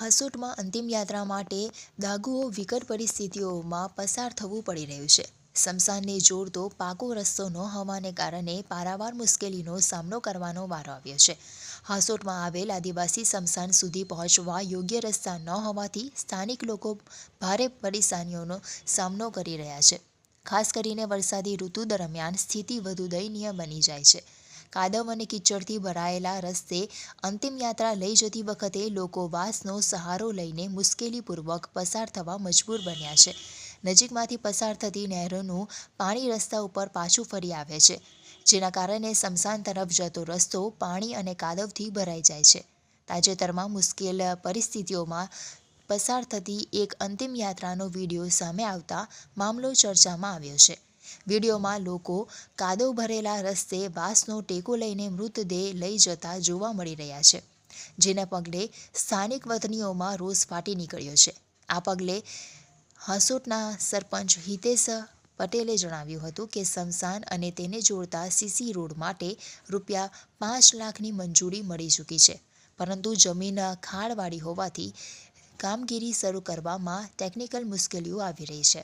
હાસોટમાં અંતિમ યાત્રા માટે દાગુઓ વિકટ પરિસ્થિતિઓમાં પસાર થવું પડી રહ્યું છે. સમસાનને જોડતો પાકો રસ્તો ન હોવાને કારણે પારાવાર મુશ્કેલીનો સામનો કરવાનો વારો આવ્યો છે. હાસોટમાં આવેલ આદિવાસી સમસાન સુધી પહોંચવા યોગ્ય રસ્તા ન હોવાથી સ્થાનિક લોકો ભારે પરેશાનીઓનો સામનો કરી રહ્યા છે. ખાસ કરીને વરસાદી ઋતુ દરમિયાન સ્થિતિ વધુ દયનીય બની જાય છે. કાદવ અને કીચડથી ભરાયેલા રસ્તે અંતિમ યાત્રા લઈ જતી વખતે લોકો વાસનો, સહારો લઈને મુશ્કેલીપૂર્વક પસાર થવા મજબૂર બન્યા છે. નજીકમાંથી પસાર થતી નહેરોનું પાણી રસ્તા ઉપર પાછું ફરી આવે છે, જેના કારણે સમસાન તરફ જતો રસ્તો પાણી અને કાદવથી ભરાઈ જાય છે. તાજેતરમાં મુશ્કેલ પરિસ્થિતિઓમાં પસાર થતી એક અંતિમ યાત્રાનો વીડિયો સામે આવતા મામલો ચર્ચામાં આવ્યો છે. વિડીયોમાં લોકો કાદવ ભરેલા રસ્તે વાંસનો ટેકો લઈને મૃતદેહ લઈ જતા જોવા મળી રહ્યા છે, જેના પગલે સ્થાનિક વતનીઓમાં રોષ ફાટી નીકળ્યો છે. આ પગલે હાંસોટના સરપંચ હિતેશ પટેલે જણાવ્યું હતું કે સમસાન અને તેને જોડતા સીસી રોડ માટે રૂપિયા પાંચ લાખની મંજૂરી મળી ચૂકી છે, પરંતુ જમીન ખાડવાળી હોવાથી કામગીરી શરૂ કરવામાં ટેકનિકલ મુશ્કેલીઓ આવી રહી છે.